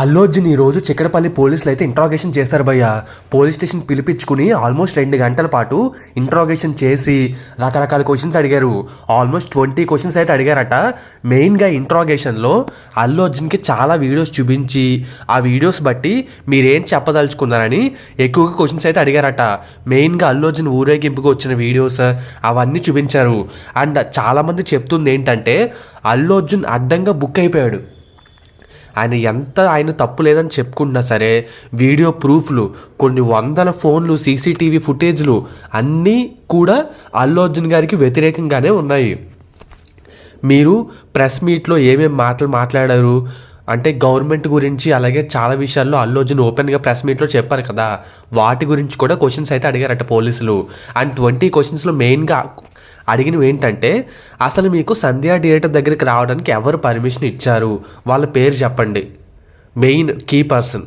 అల్లు అర్జున్ ఈ రోజు చిక్కడపల్లి పోలీసులు అయితే ఇంట్రాగేషన్ చేశారు భయ్య. పోలీస్ స్టేషన్ పిలిపించుకుని ఆల్మోస్ట్ రెండు గంటల పాటు ఇంట్రాగేషన్ చేసి రకరకాల క్వశ్చన్స్ అడిగారు. ఆల్మోస్ట్ ట్వంటీ క్వశ్చన్స్ అయితే అడిగారట. మెయిన్గా ఇంట్రాగేషన్లో అల్లు అర్జున్కి చాలా వీడియోస్ చూపించి ఆ వీడియోస్ బట్టి మీరేం చెప్పదలుచుకున్నారని ఎక్కువగా క్వశ్చన్స్ అయితే అడిగారట. మెయిన్గా అల్లు అర్జున్ ఊరేగింపుకు వచ్చిన వీడియోస్ అవన్నీ చూపించారు. అండ్ చాలామంది చెప్తుంది ఏంటంటే అల్లు అర్జున్ అడ్డంగా బుక్ అయిపోయాడు. ఆయన ఎంత ఆయన తప్పు లేదని చెప్పుకున్నా సరే వీడియో ప్రూఫ్లు కొన్ని వందల ఫోన్లు సీసీటీవీ ఫుటేజ్లు అన్నీ కూడా అల్లు అర్జున్ గారికి వ్యతిరేకంగానే ఉన్నాయి. మీరు ప్రెస్ మీట్లో ఏమేమి మాటలు మాట్లాడారు? అంటే గవర్నమెంట్ గురించి అలాగే చాలా విషయాల్లో అల్లు అర్జున్ ఓపెన్గా ప్రెస్ మీట్లో చెప్పారు కదా. వాటి గురించి కూడా క్వశ్చన్స్ అయితే అడిగారట పోలీసులు. అండ్ ట్వంటీ క్వశ్చన్స్లో మెయిన్గా అడిగినవి ఏంటంటే అసలు మీకు సంధ్యా థియేటర్ దగ్గరికి రావడానికి ఎవరు పర్మిషన్ ఇచ్చారు? వాళ్ళ పేరు చెప్పండి. Main key person.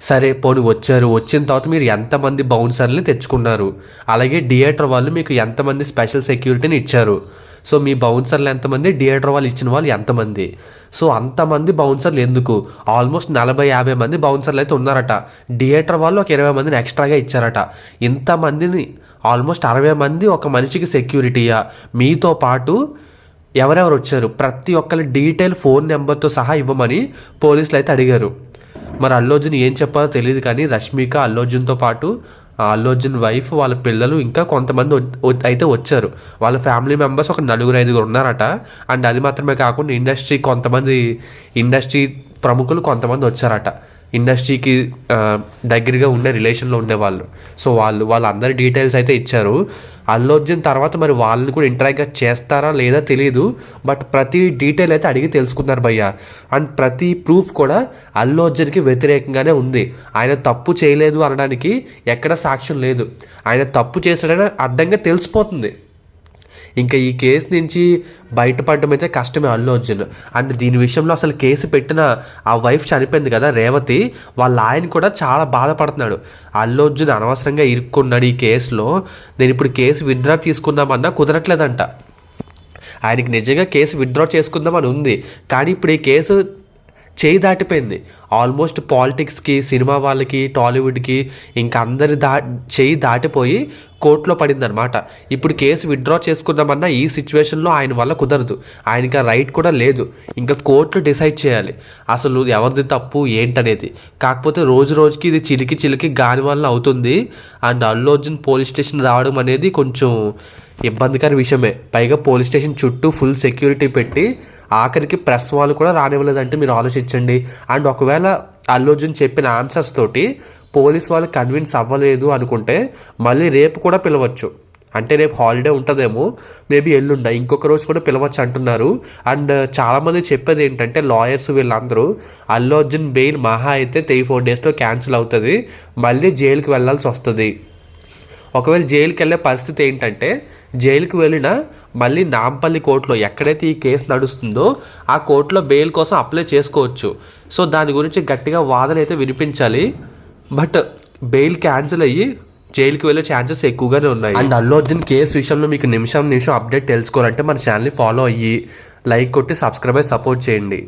సరే పోనీ వచ్చారు. వచ్చిన తర్వాత మీరు ఎంతమంది బౌన్సర్ని తెచ్చుకున్నారు? అలాగే థియేటర్ వాళ్ళు మీకు ఎంతమంది స్పెషల్ సెక్యూరిటీని ఇచ్చారు? సో మీ బౌన్సర్లు ఎంతమంది? థియేటర్ వాళ్ళు ఇచ్చిన వాళ్ళు ఎంతమంది? సో అంతమంది బౌన్సర్లు ఎందుకు? ఆల్మోస్ట్ నలభై యాభై మంది బౌన్సర్లు అయితే ఉన్నారట. థియేటర్ వాళ్ళు ఒక ఇరవై మందిని ఎక్స్ట్రాగా ఇచ్చారట. ఇంతమందిని ఆల్మోస్ట్ అరవై మంది ఒక మనిషికి సెక్యూరిటీయా? మీతో పాటు ఎవరెవరు వచ్చారు? ప్రతి ఒక్కరి డీటెయిల్ ఫోన్ నెంబర్తో సహా ఇవ్వమని పోలీసులు అయితే అడిగారు. మరి అల్లోజున్ అర్జున్ ఏం చెప్పాలో తెలియదు కానీ రష్మిక అల్లు అర్జున్తో పాటు అల్లు అర్జున్ వైఫ్ వాళ్ళ పిల్లలు ఇంకా కొంతమంది అయితే వచ్చారు. వాళ్ళ ఫ్యామిలీ మెంబర్స్ ఒక నలుగురు ఐదుగురు ఉన్నారట. అండ్ అది మాత్రమే కాకుండా ఇండస్ట్రీ కొంతమంది ఇండస్ట్రీ ప్రముఖులు కొంతమంది వచ్చారట. ఇండస్ట్రీకి దగ్గరగా ఉండే రిలేషన్లో ఉండేవాళ్ళు సో వాళ్ళు వాళ్ళందరి డీటెయిల్స్ అయితే ఇచ్చారు. అల్లు అర్జున్ తర్వాత మరి వాళ్ళని కూడా ఇంటరాక్ట్ చేస్తారా లేదా తెలియదు బట్ ప్రతి డీటెయిల్ అయితే అడిగి తెలుసుకున్నారు భయ్య. అండ్ ప్రతి ప్రూఫ్ కూడా అల్లు అర్జున్కి వ్యతిరేకంగానే ఉంది. ఆయన తప్పు చేయలేదు అనడానికి ఎక్కడ సాక్ష్యం లేదు. ఆయన తప్పు చేశాడని అర్థంగా తెలిసిపోతుంది. ఇంకా ఈ కేసు నుంచి బయటపడడం అయితే కష్టమే అల్లు అర్జున్. అండ్ దీని విషయంలో అసలు కేసు పెట్టిన ఆ వైఫ్ చనిపోయింది కదా రేవతి. వాళ్ళ ఆయన కూడా చాలా బాధపడుతున్నాడు. అల్లు అర్జున్ అనవసరంగా ఇరుక్కున్నాడు ఈ కేసులో. నేను ఇప్పుడు కేసు విత్డ్రా తీసుకుందామన్నా కుదరట్లేదంట. ఆయనకి నిజంగా కేసు విత్డ్రా చేసుకుందామని ఉంది. కానీ ఇప్పుడు ఈ కేసు చేయి దాటిపోయింది. ఆల్మోస్ట్ పాలిటిక్స్కి సినిమా వాళ్ళకి టాలీవుడ్కి ఇంకా అందరి దా చేయి దాటిపోయి కోర్టులో పడిందనమాట ఇప్పుడు కేసు విత్డ్రా చేసుకుందామన్నా ఈ సిచ్యువేషన్లో ఆయన వల్ల కుదరదు. ఆయనకి ఆ రైట్ కూడా లేదు. ఇంకా కోర్టులు డిసైడ్ చేయాలి. అసలు ఎవరిది తప్పు ఏంటనేది. కాకపోతే రోజు రోజుకి ఇది చిలికి చిలికి గాని వల్ల అవుతుంది. And Allu Arjun police station రావడం అనేది కొంచెం ఇబ్బందికర విషయమే. పైగా పోలీస్ స్టేషన్ చుట్టూ ఫుల్ సెక్యూరిటీ పెట్టి ఆఖరికి ప్రెస్ వాళ్ళు కూడా రానివ్వలేదంటే మీరు ఆలోచించండి. అండ్ ఒకవేళ అల్లు అర్జున్ చెప్పిన ఆన్సర్స్ తోటి పోలీస్ వాళ్ళు కన్విన్స్ అవ్వలేదు అనుకుంటే మళ్ళీ రేపు కూడా పిలవచ్చు. అంటే రేపు హాలిడే ఉంటుందేమో మేబీ ఎల్లుండ ఇంకొక రోజు కూడా పిలవచ్చు అంటున్నారు. అండ్ చాలామంది చెప్పేది ఏంటంటే లాయర్స్ వీళ్ళందరూ అల్లు అర్జున్ బెయిల్ మహా అయితే త్రీ ఫోర్ డేస్లో క్యాన్సిల్ అవుతుంది మళ్ళీ జైలుకి వెళ్ళాల్సి వస్తుంది. ఒకవేళ జైలుకి వెళ్ళే పరిస్థితి ఏంటంటే జైలుకి వెళ్ళిన మళ్ళీ నాంపల్లి కోర్టులో ఎక్కడైతే ఈ కేసు నడుస్తుందో ఆ కోర్టులో బెయిల్ కోసం అప్లై చేసుకోవచ్చు. సో దాని గురించి గట్టిగా వాదన అయితే వినిపించాలి. బట్ బెయిల్ క్యాన్సిల్ అయ్యి జైలుకి వెళ్ళే ఛాన్సెస్ ఎక్కువగానే ఉన్నాయి. అండ్ అల్లు అర్జున్ కేసు విషయంలో మీకు నిమిషం నిమిషం అప్డేట్ తెలుసుకోవాలంటే మన ఛానల్ని ఫాలో అయ్యి లైక్ కొట్టి సబ్స్క్రైబ్ అయ్యి సపోర్ట్ చేయండి.